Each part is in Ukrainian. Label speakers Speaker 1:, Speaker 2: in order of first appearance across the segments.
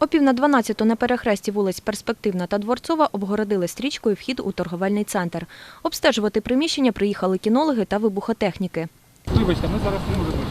Speaker 1: О пів на 12 на перехресті вулиць Перспективна та Дворцова обгородили стрічкою вхід у торговельний центр. Обстежувати приміщення приїхали кінологи та вибухотехніки.
Speaker 2: Вибачте, ми зараз не можемо.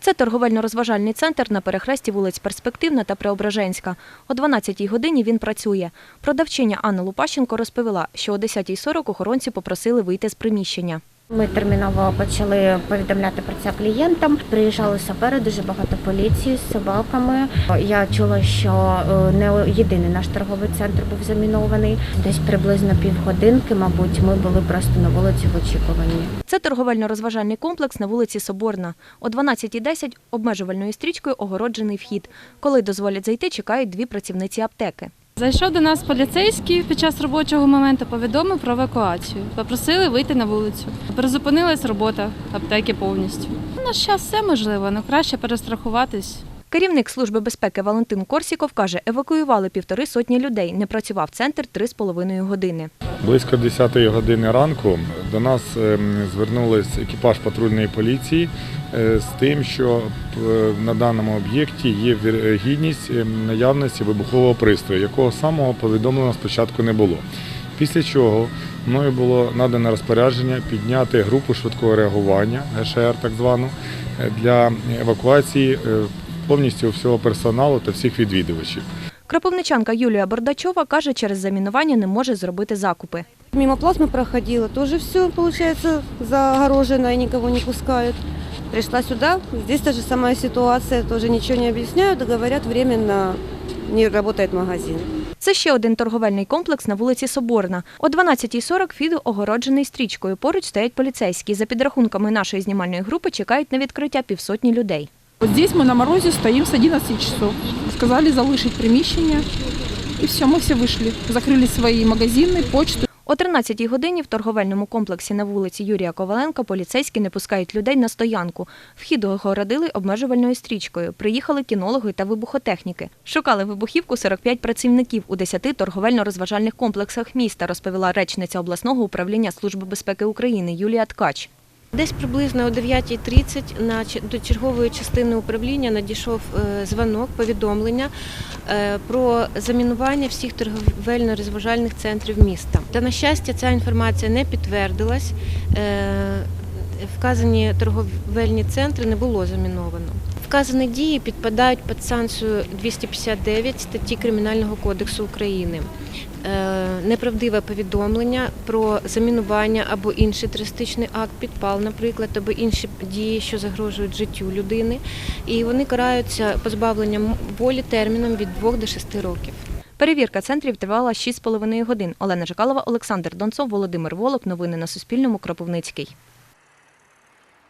Speaker 1: Це торговельно-розважальний центр на перехресті вулиць Перспективна та Преображенська. О 12-й годині він працює. Продавчиня Анна Лупащенко розповіла, що о 10.40 охоронці попросили вийти з приміщення.
Speaker 3: Ми терміново почали повідомляти про це клієнтам. Приїжджали сапери, дуже багато поліції з собаками. Я чула, що е, не єдиний наш торговий центр був замінований. Десь приблизно півгодинки, мабуть, ми були просто на вулиці в очікуванні.
Speaker 1: Це торговельно-розважальний комплекс на вулиці Соборна. О 12.10 обмежувальною стрічкою огороджений вхід. Коли дозволять зайти, чекають дві працівниці аптеки.
Speaker 4: Зайшов до нас поліцейський під час робочого моменту, повідомив про евакуацію. Попросили вийти на вулицю. Призупинилась робота аптеки повністю. У нас зараз все можливо, але краще перестрахуватись.
Speaker 1: Керівник Служби безпеки Валентин Корсіков каже, евакуювали півтори сотні людей. Не працював центр три з половиною години.
Speaker 5: Близько 10 години ранку до нас ем, звернулись екіпаж патрульної поліції е, з тим, що е, на даному об'єкті є вірогідність ем, наявності вибухового пристрою, якого самого повідомлено спочатку не було. Після чого мною було надане розпорядження підняти групу швидкого реагування, ГШР так звану, е, для евакуації повністю всього персоналу та всіх відвідувачів.
Speaker 1: Кропивничанка Юлія Бардачова каже, через замінування не може зробити закупи.
Speaker 6: Мимо плазмы проходила, тоже все, получается, загорожено и никого не пускают. Пришла сюда, здесь та же самая ситуация, тоже ничего не объясняют, говорят, временно не работает магазин.
Speaker 1: Це ще один торговельний комплекс на вулиці Соборна. О 12.40 фід огороджений стрічкою. Поруч стоять поліцейські. За підрахунками нашої знімальної групи чекають на відкриття півсотні людей.
Speaker 7: Вот здесь мы на морозе стоим с 11 часов. Сказали залишить приміщення. І все, ми всі вийшли. Закрили свої магазини, почту.
Speaker 1: О 13-й годині в торговельному комплексі на вулиці Юрія Коваленка поліцейські не пускають людей на стоянку. Вхід огородили обмежувальною стрічкою. Приїхали кінологи та вибухотехніки. Шукали вибухівку 45 працівників у 10 торговельно-розважальних комплексах міста, розповіла речниця обласного управління Служби безпеки України Юлія Ткач.
Speaker 8: Десь приблизно о 9.30 на до чергової частини управління надійшов е, дзвонок, повідомлення е, про замінування всіх торговельно-розважальних центрів міста. Та на щастя, ця інформація не підтвердилась. Вказані торговельні центри не було заміновано. Вказані дії підпадають під санкцію 259 статті Кримінального кодексу України. Е, Неправдиве повідомлення про замінування або інший терористичний акт, підпал, наприклад, або інші дії, що загрожують життю людини, і вони караються позбавленням волі терміном від 2 до 6 років.
Speaker 1: Перевірка центрів тривала 6,5 годин. Олена Жикалова, Олександр Донцов, Володимир Волок. Новини на Суспільному. Кропивницький.